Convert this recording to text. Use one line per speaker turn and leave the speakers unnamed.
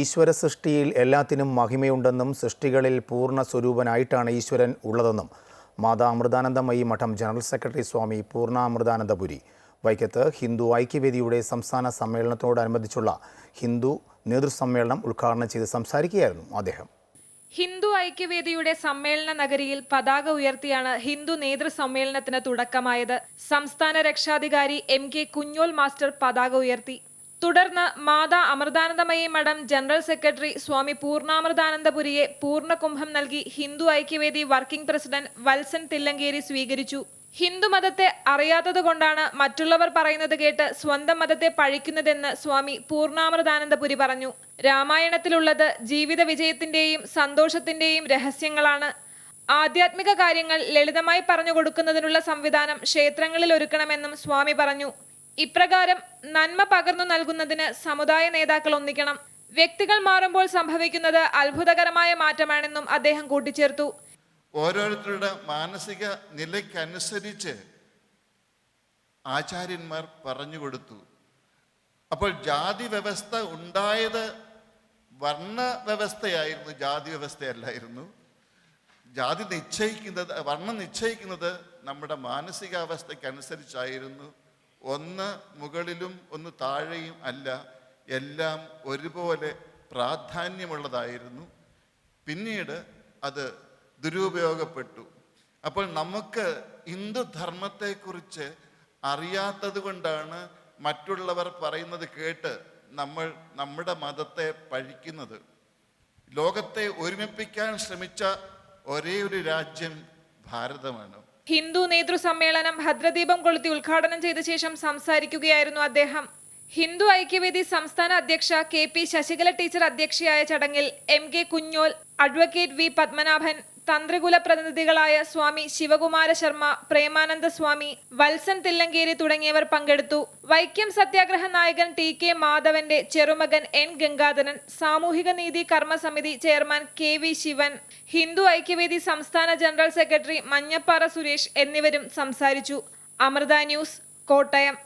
ഈശ്വര സൃഷ്ടിയിൽ എല്ലാത്തിനും മഹിമയുണ്ടെന്നും സൃഷ്ടികളിൽ പൂർണ സ്വരൂപനായിട്ടാണ് ഈശ്വരൻ ഉള്ളതെന്നും മാതാ അമൃതാനന്ദമയി മഠം ജനറൽ സെക്രട്ടറി സ്വാമി പൂർണാമൃതാനന്ദപുരി വൈക്കത്ത് ഹിന്ദു ഐക്യവേദിയുടെ സംസ്ഥാന സമ്മേളനത്തോടനുബന്ധിച്ചുള്ള ഹിന്ദു നേതൃസമ്മേളനം ഉദ്ഘാടനം ചെയ്ത് സംസാരിക്കുകയായിരുന്നു അദ്ദേഹം.
ഹിന്ദു ഐക്യവേദിയുടെ സമ്മേളന നഗരിയിൽ പതാക ഉയർത്തിയാണ് ഹിന്ദു നേതൃസമ്മേളനത്തിന് തുടക്കമായത്. സംസ്ഥാന രക്ഷാധികാരി എം കെ കുഞ്ഞോൽ മാസ്റ്റർ പതാക ഉയർത്തി. തുടർന്ന് മാതാ അമൃതാനന്ദമയി മഠം ജനറൽ സെക്രട്ടറി സ്വാമി പൂർണാമൃതാനന്ദപുരിയെ പൂർണകുംഭം നൽകി ഹിന്ദു ഐക്യവേദി വർക്കിംഗ് പ്രസിഡന്റ് വത്സൻ തില്ലങ്കേരി സ്വീകരിച്ചു. ഹിന്ദുമതത്തെ അറിയാത്തതുകൊണ്ടാണ് മറ്റുള്ളവർ പറയുന്നത് കേട്ട് സ്വന്തം മതത്തെ പഴിക്കുന്നതെന്ന് സ്വാമി പൂർണാമൃതാനന്ദപുരി പറഞ്ഞു. രാമായണത്തിലുള്ളത് ജീവിത വിജയത്തിന്റെയും സന്തോഷത്തിന്റെയും രഹസ്യങ്ങളാണ്. ആധ്യാത്മിക കാര്യങ്ങൾ ലളിതമായി പറഞ്ഞു കൊടുക്കുന്നതിനുള്ള സംവിധാനം ക്ഷേത്രങ്ങളിൽ ഒരുക്കണമെന്നും സ്വാമി പറഞ്ഞു. ഇപ്രകാരം നന്മ പകർന്നു നൽകുന്നതിന് സമുദായ നേതാക്കൾ ഒന്നിക്കണം. വ്യക്തികൾ മാറുമ്പോൾ സംഭവിക്കുന്നത് അത്ഭുതകരമായ മാറ്റമാണെന്നും അദ്ദേഹം കൂട്ടിച്ചേർത്തു.
ഓരോരുത്തരുടെ മാനസിക നിലയ്ക്കനുസരിച്ച് ആചാര്യന്മാർ പറഞ്ഞു കൊടുത്തു. അപ്പോൾ ജാതി വ്യവസ്ഥ ഉണ്ടായത് വർണ വ്യവസ്ഥയായിരുന്നു ജാതി വ്യവസ്ഥയല്ലായിരുന്നു. ജാതി നിശ്ചയിക്കുന്നത് വർണം നിശ്ചയിക്കുന്നത് നമ്മുടെ മാനസികാവസ്ഥയ്ക്കനുസരിച്ചായിരുന്നു. ഒന്ന് മുകളിലും ഒന്ന് താഴെയും അല്ല എല്ലാം ഒരുപോലെ പ്രാധാന്യമുള്ളതായിരുന്നു. പിന്നീട് അത് ദുരുപയോഗപ്പെട്ടു. അപ്പോൾ നമുക്ക് ഹിന്ദു ധർമ്മത്തെക്കുറിച്ച് അറിയാത്തത് കൊണ്ടാണ് മറ്റുള്ളവർ പറയുന്നത് കേട്ട് നമ്മൾ നമ്മുടെ മതത്തെ പഴിക്കുന്നത്. ലോകത്തെ ഒരുമിപ്പിക്കാൻ ശ്രമിച്ച ഒരേ ഒരു രാജ്യം ഭാരതമാണ്.
ഹിന്ദു നേതൃസമ്മേളനം ഭദ്രദീപം കൊളുത്തി ഉദ്ഘാടനം ചെയ്ത ശേഷം സംസാരിക്കുകയായിരുന്നു അദ്ദേഹം. ഹിന്ദു ഐക്യവേദി സംസ്ഥാന അധ്യക്ഷ കെ പി ശശികല ടീച്ചർ അധ്യക്ഷയായ ചടങ്ങിൽ M K Kunjol advocate V Padmanabhan തന്ത്രികുല പ്രതിനിധികളായ സ്വാമി ശിവകുമാര ശർമ്മ പ്രേമാനന്ദ സ്വാമി വത്സൻ തില്ലങ്കേരി തുടങ്ങിയവർ പങ്കെടുത്തു. വൈക്കം സത്യാഗ്രഹ നായകൻ ടി കെ മാധവന്റെ ചെറുമകൻ എൻ ഗംഗാധരൻ സാമൂഹിക നീതി കർമ്മസമിതി chairman K V Sivan Hindu Aikyavedi സംസ്ഥാന ജനറൽ സെക്രട്ടറി മഞ്ഞപ്പാറ സുരേഷ് എന്നിവരും സംസാരിച്ചു. അമൃത ന്യൂസ് കോട്ടയം.